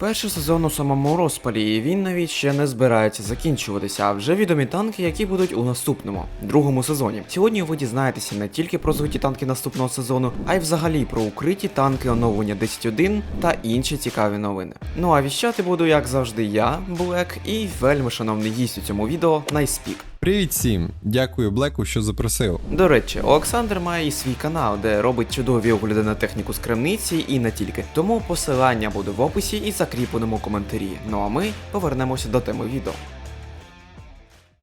Перший сезон у самому розпалі, і він навіть ще не збирається закінчуватися, а вже відомі танки, які будуть у наступному, другому сезоні. Сьогодні ви дізнаєтеся не тільки про звиті танки наступного сезону, а й взагалі про укриті танки оновлення 10.1 та інші цікаві новини. Ну а віщати буду, як завжди, я, Блек, і вельми шановний гість у цьому відео Найспік. Привіт всім! Дякую Блеку, що запросив. До речі, Олександр має і свій канал, де робить чудові огляди на техніку з крамниці і не тільки. Тому посилання буде в описі і закріпленому коментарі. Ну а ми повернемося до теми відео.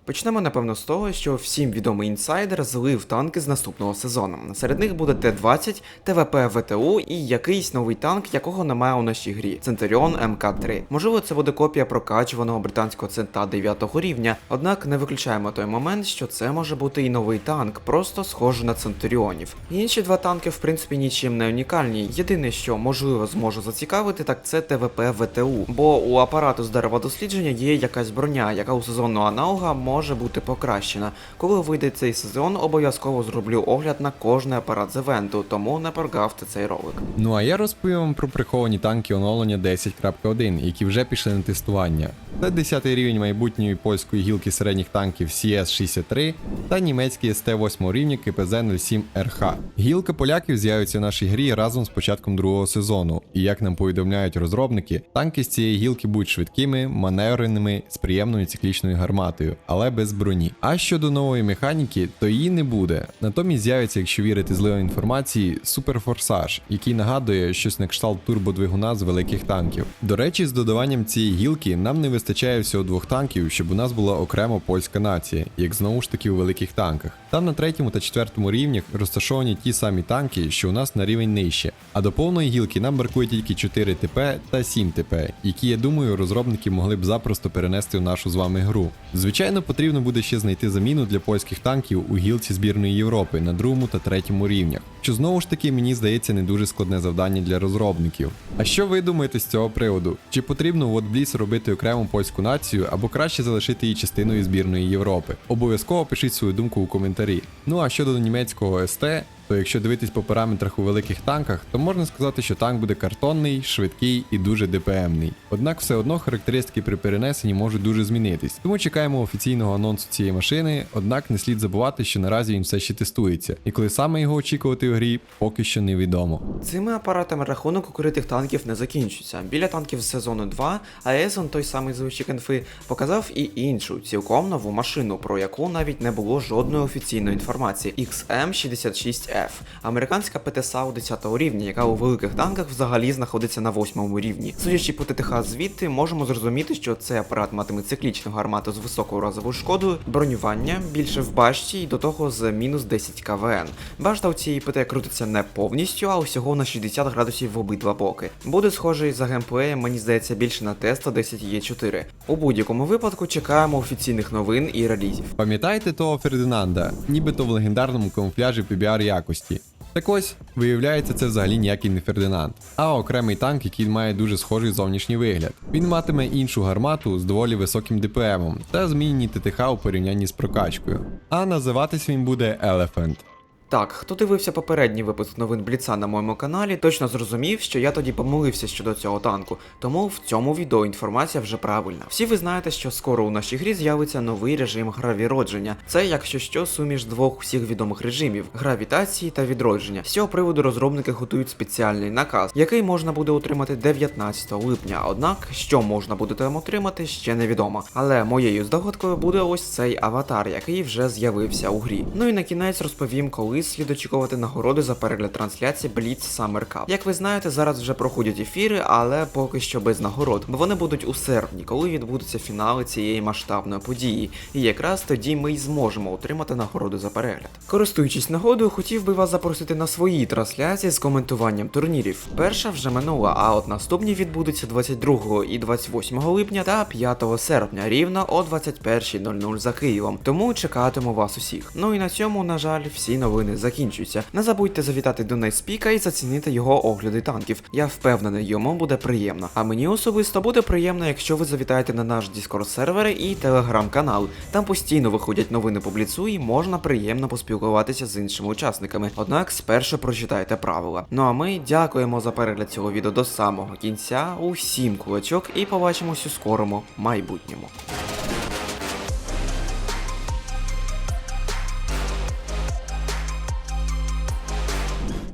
Почнемо напевно з того, що всім відомий інсайдер злив танки з наступного сезону. Серед них буде Т-20, ТВП ВТУ і якийсь новий танк, якого немає у нашій грі Центуріон МК-3. Можливо, це буде копія прокачуваного британського цента 9 рівня, однак не виключаємо той момент, що це може бути і новий танк, просто схожий на Центуріонів. Інші два танки, в принципі, нічим не унікальні. Єдине, що можливо зможе зацікавити, так це ТВП ВТУ. Бо у апарату з дереводослідження є якась броня, яка у сезонного аналога може бути покращена. Коли вийде цей сезон, обов'язково зроблю огляд на кожний апарат з івенту, тому не прогавте цей ролик. Ну а я розповім вам про приховані танки оновлення 10.1, які вже пішли на тестування. Це 10 рівень майбутньої польської гілки середніх танків CS-63 та німецький СТ-8 рівня КПЗ-07РХ. Гілка поляків з'явиться в нашій грі разом з початком другого сезону, і як нам повідомляють розробники, танки з цієї гілки будуть швидкими, маневреними, з приємною циклічною гарматою, але без броні. А щодо нової механіки, то її не буде. Натомість з'явиться, якщо вірити зливої інформації, суперфорсаж, який нагадує щось на кшталт турбодвигуна з великих танків. До речі, з додаванням цієї гілки нам не вистачає всього двох танків, щоб у нас була окремо польська нація, як знову ж таки у великих танках. Там на третьому та четвертому рівнях розташовані ті самі танки, що у нас на рівень нижче. А до повної гілки нам бракує тільки 4 ТП та 7 ТП, які я думаю розробники могли б запросто перенести в нашу з вами гру. Звичайно, буде ще знайти заміну для польських танків у гілці збірної Європи на другому та третьому рівнях, що знову ж таки мені здається не дуже складне завдання для розробників. А що ви думаєте з цього приводу? Чи потрібно в Отбліс робити окрему польську націю або краще залишити її частиною збірної Європи? Обов'язково пишіть свою думку у коментарі. Ну а щодо німецького СТ, то якщо дивитись по параметрах у великих танках, то можна сказати, що танк буде картонний, швидкий і дуже ДПМний. Однак все одно характеристики при перенесенні можуть дуже змінитись. Тому чекаємо офіційного анонсу цієї машини, однак не слід забувати, що наразі він все ще тестується, і коли саме його очікувати у грі, поки що невідомо. Цими апаратами рахунок укритих танків не закінчується. Біля танків сезону 2 АЕСон, той самий звичай інфи, показав і іншу, цілком нову машину, про яку навіть не було жодної офіційної інформації. XM66F, американська ПТСАУ 10 рівня, яка у великих танках взагалі знаходиться на 8 рівні. Судячи по ТТХ звідти, можемо зрозуміти, що цей апарат матиме циклічну гармату з високою разовою шкодою, бронювання більше в башті і до того з мінус 10 КВН. Башта у цієї ПТ крутиться не повністю, а усього на 60 градусів в обидва боки. Буде схожий за геймплеєм, мені здається, більше на Теста 10Е4. У будь-якому випадку чекаємо офіційних новин і релізів. Пам'ятаєте того Фердинанда, нібито в легендарному камуфляжі PBR якості. Так ось, виявляється, це взагалі ніякий не Фердинанд, а окремий танк, який має дуже схожий зовнішній вигляд. Він матиме іншу гармату з доволі високим ДПМом та змінені ТТХ у порівнянні з прокачкою. А називатись він буде Elephant. Так, хто дивився попередній випуск новин Бліца на моєму каналі, точно зрозумів, що я тоді помилився щодо цього танку, тому в цьому відео інформація вже правильна. Всі ви знаєте, що скоро у нашій грі з'явиться новий режим гра відродження. Це, якщо що, суміш двох всіх відомих режимів гравітації та відродження. З цього приводу розробники готують спеціальний наказ, який можна буде отримати 19 липня. Однак, що можна буде там отримати, ще невідомо. Але моєю здогадкою буде ось цей аватар, який вже з'явився у грі. Ну і на кінець розповім, коли слід очікувати нагороди за перегляд трансляції Blitz Summer Cup. Як ви знаєте, зараз вже проходять ефіри, але поки що без нагород, бо вони будуть у серпні, коли відбудуться фінали цієї масштабної події. І якраз тоді ми й зможемо отримати нагороди за перегляд. Користуючись нагодою, хотів би вас запросити на свої трансляції з коментуванням турнірів. Перша вже минула, а от наступні відбудуться 22 і 28 липня та 5 серпня, рівно о 21.00 за Києвом. Тому чекатиму вас усіх. Ну і на цьому, на жаль, всі новини новини закінчуються. Не забудьте завітати до Найспіка і зацінити його огляди танків. Я впевнений, йому буде приємно. А мені особисто буде приємно, якщо ви завітаєте на наш Discord сервери і телеграм-канал. Там постійно виходять новини по бліцу і можна приємно поспілкуватися з іншими учасниками. Однак спершу прочитайте правила. Ну а ми дякуємо за перегляд цього відео до самого кінця. Усім кулачок і побачимось у скорому майбутньому.